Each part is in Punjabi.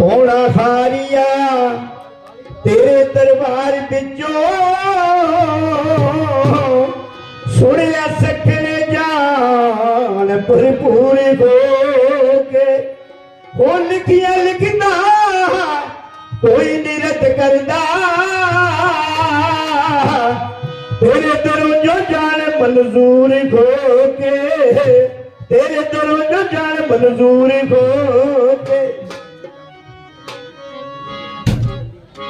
ਹੋਣਾ ਸਾਰੀਆ ਤੇਰੇ ਦਰਬਾਰ ਵਿੱਚੋਂ। ਸੁਣਿਆ ਸਖਣੇ ਜਾਣ ਭਰਪੂਰ ਹੋ ਕੇ। ਹੋ ਲਿਖਿਆ ਲਿਖਦਾ, ਕੋਈ ਨਿਰਤ ਕਰਦਾ। ਤੇਰੇ ਦਰੋਂ ਜੋ ਜਾਣ ਮਨਜ਼ੂਰ ਹੋ ਕੇ, ਤੇਰੇ ਦਰੋਂ ਜੋ ਜਾਣ ਮਨਜ਼ੂਰ ਹੋ ਕੇ।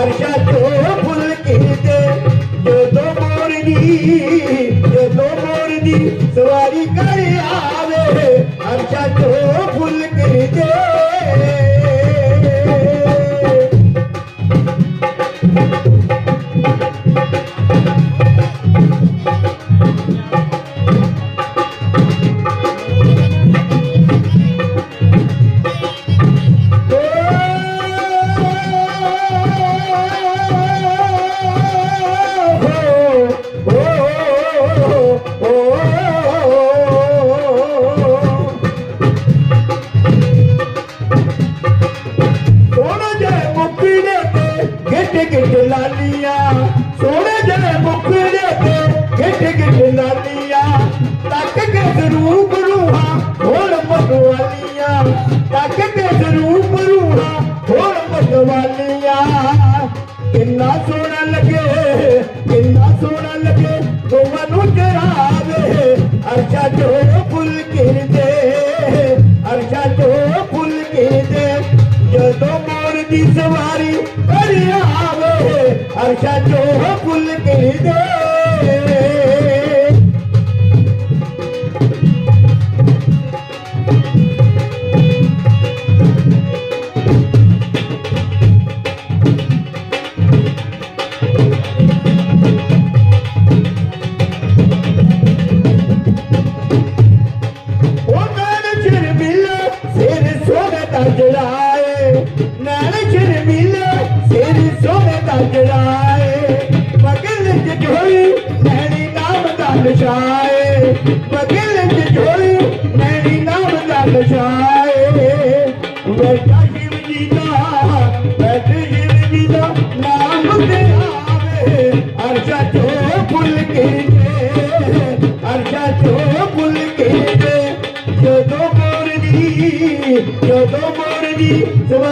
আর যা 怎么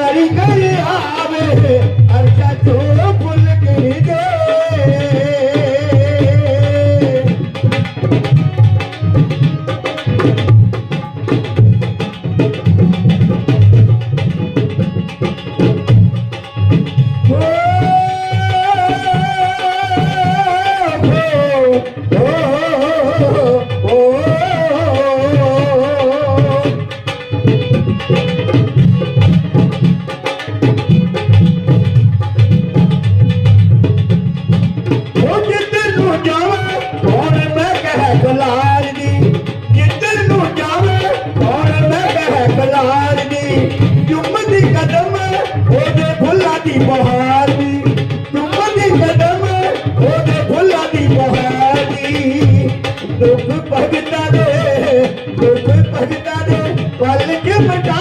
Yeah.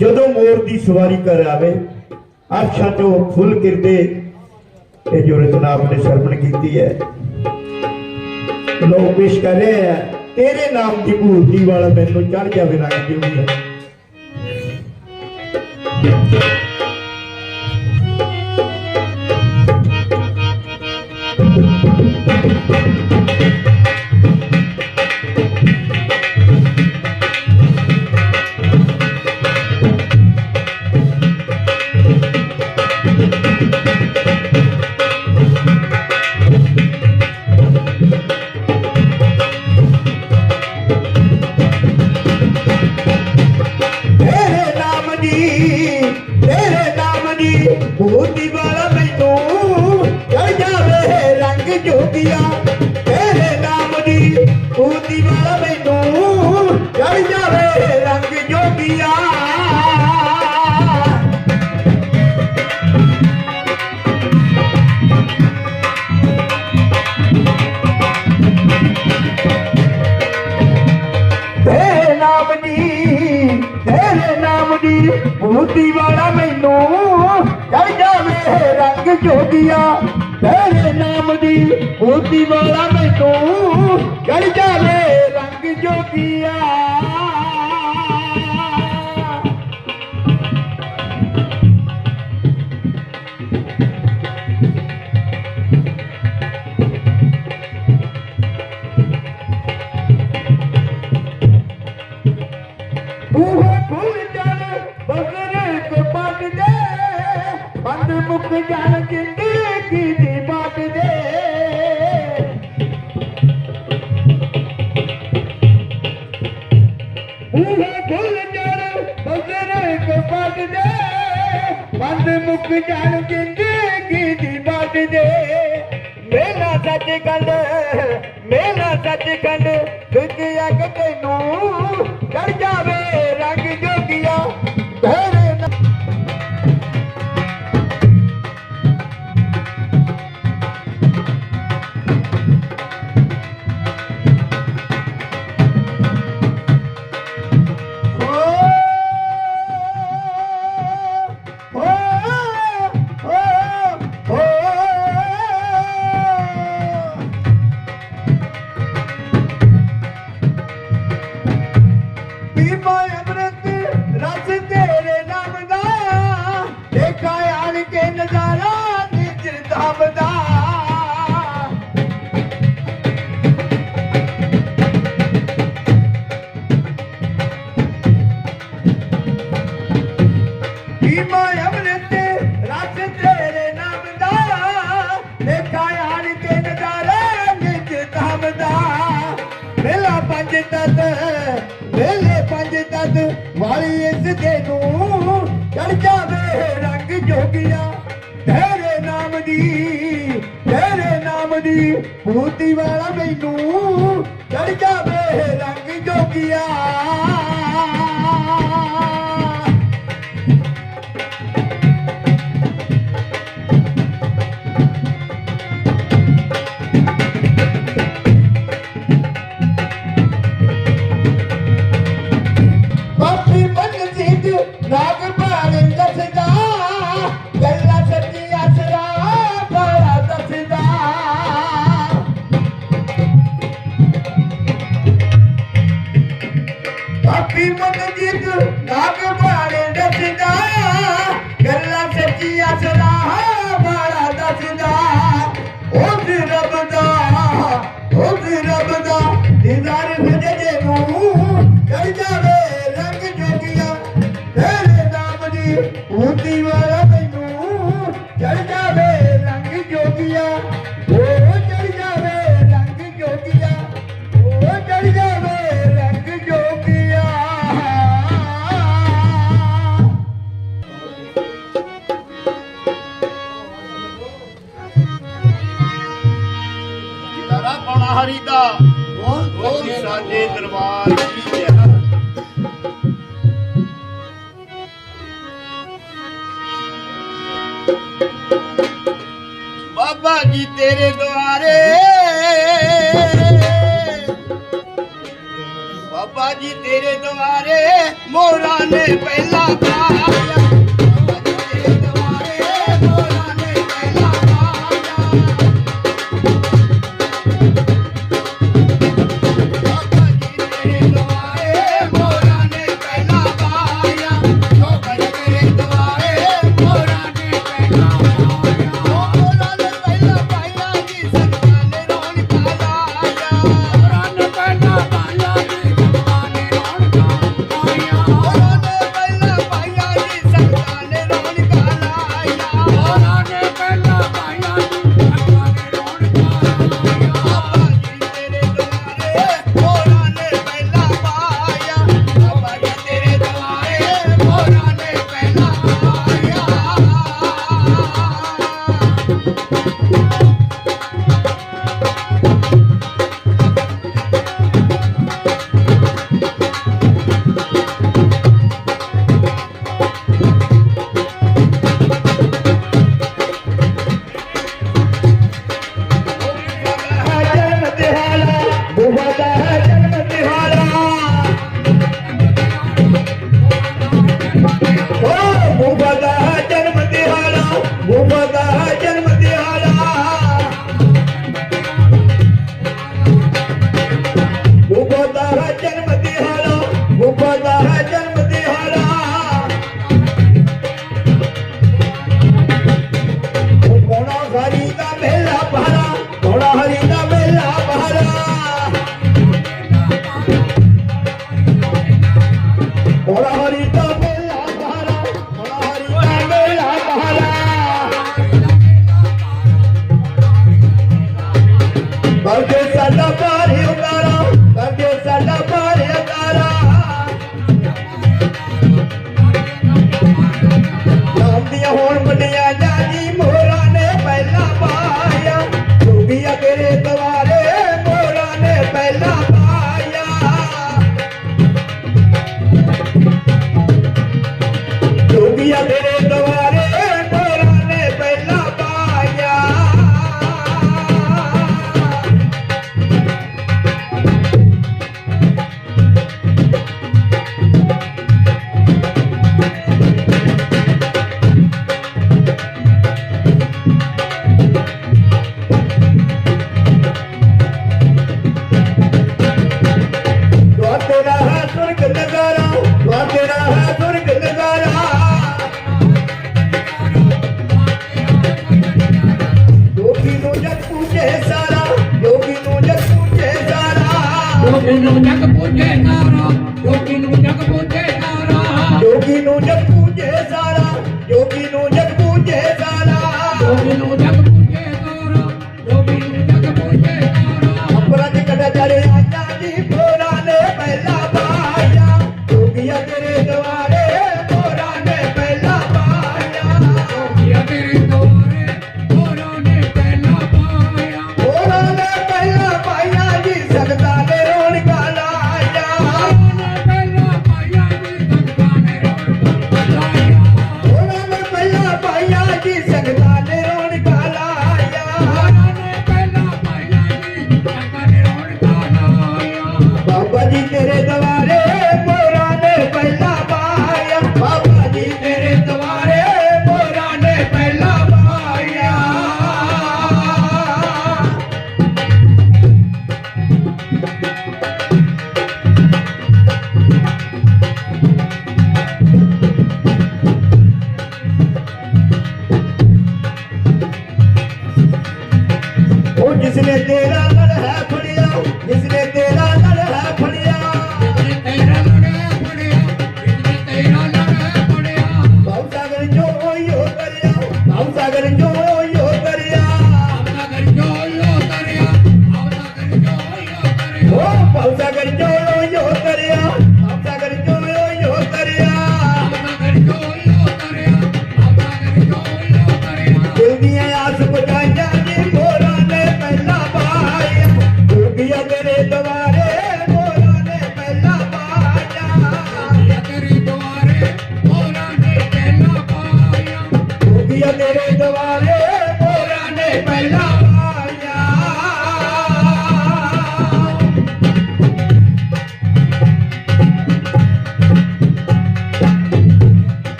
ਜਦੋਂ ਮੋਰ ਦੀ ਸਵਾਰੀ ਕਰ ਆਵੇ ਅਰਸ਼ਾਂ ਤੋਂ ਫੁੱਲ ਕਿਰਦੇ ਇਹ ਜੋ ਰਚਨਾ ਆਪਨੇ ਸ਼ਰਮਣ ਕੀਤੀ ਹੈ। ਲੋਕ ਪੇਸ਼ ਕਰ ਰਹੇ ਆ, ਤੇਰੇ ਨਾਮ ਦੀ ਮੂਰਤੀ ਵਾਲਾ ਮੈਨੂੰ ਚੜ ਜਾਵੇ ਰੰਗ ਜੋਗੀਆ ਤੇਰੇ ਦੀ ਵਾਲਾ ਮੈਨੂੰ ਚੜ ਜਾਵੇ ਰੰਗ ਜੋਗੀਆ, ਤੇਰੇ ਨਾਮ ਦੀ ਭੂਤੀ ਵਾਲਾ ਮੈਨੂੰ ਚੜ ਜਾਵੇ ਰੰਗ ਜੋਗੀਆ। ਜਨ ਬਗਰੇ ਕੋ ਪੱਟ ਦੇ ਬੰਦ ਮੁਕ ਜਨ ਜ਼ਿੰਦਗੀ ਦੀ ਬਾਤ ਦੇ। ਮੇਲਾ ਸੱਚ ਗੰਢ ਮੇਲਾ ਸੱਚ ਗੰਢ ਵਿਦਿਆ ਕਿ ਤੈਨੂੰ ਚੜ ਜਾਵੇ ਰੰਗ ਜੋਗੀਆ। ਤੇਰੇ ਨਾਲ ਨਜ਼ਾਰਾ ਨਿਜ ਧਾਮ ਦਾ। ਪੀਮਾ ਅੰਮ੍ਰਿਤ ਰਸ ਤੇਰੇ ਨਾਮ ਦਾ। ਦੇਖਾ ਆਣ ਕੇ ਨਜ਼ਾਰਾ ਨਿਜ ਧਾਮ ਦਾ। ਮੇਲਾ ਪੰਜ ਤਤ, ਮੇਲੇ ਪੰਜ ਤਤ ਵਾਲੀ ਇਸ ਦੇ ਨੂੰ ਚੜ ਜਾਵੇ ਰੰਗ ਜੋਗੀਆ। ਨਾਮ ਦੀ ਭੂਤੀ ਵਾਲਾ ਮੈਨੂੰ ਚੜ ਜਾਵੇ ਰੰਗ ਜੋਗੀਆ। ਬਾਬਾ ਜੀ ਤੇਰੇ ਦੁਆਰੇ। ਬਾਬਾ ਜੀ ਤੇਰੇ ਦੁਆਰੇ ਮੋਰਾ ਨੇ ਪਹਿਲਾ ਪਾ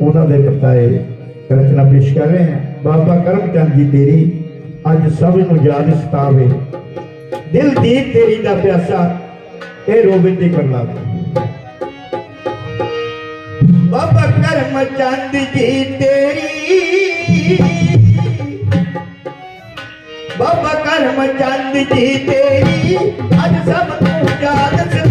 उन्होंने पताए रचना पेश कर रहे हैं बाबा करमचंद जी तेरी अज सब याद सतावे दिल दीप तेरी का प्यासा ये रोबे ते कर ला बाबा करमचंद जी तेरी बाबा करमचंद जी तेरी अज सब याद सता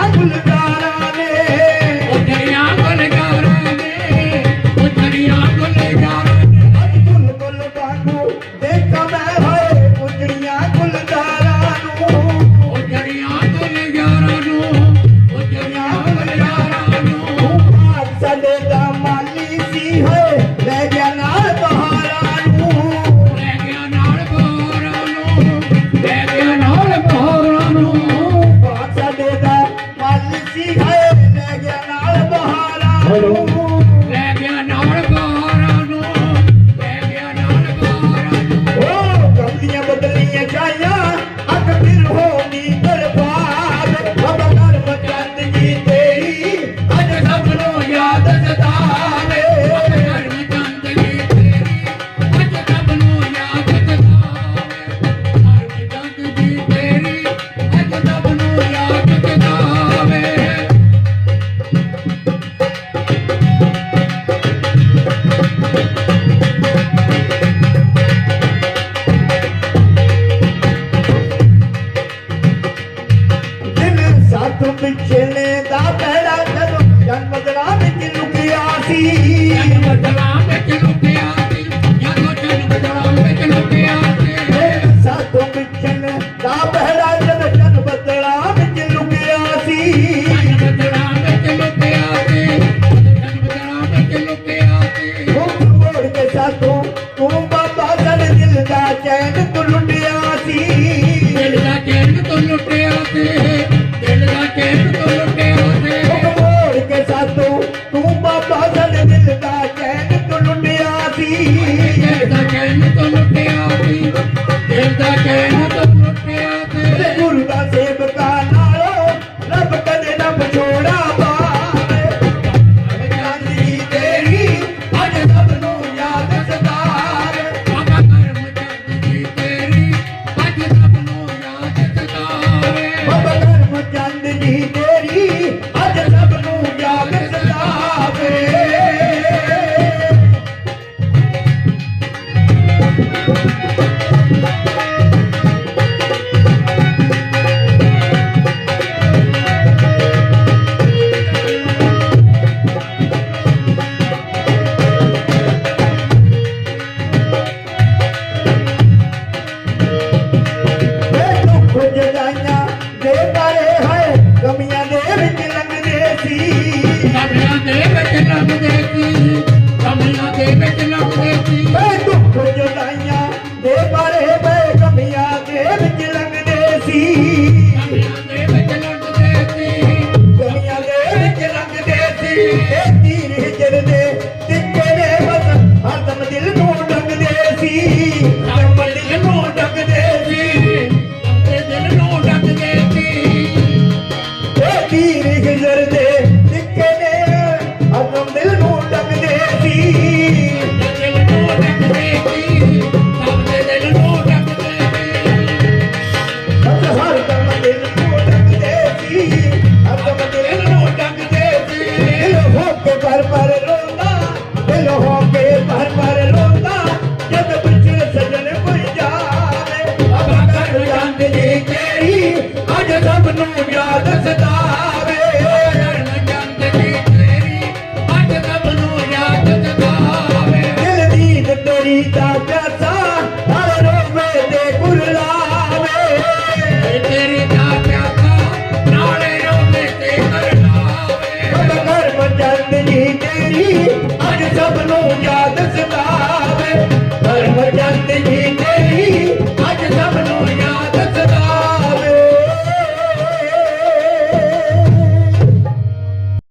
நான்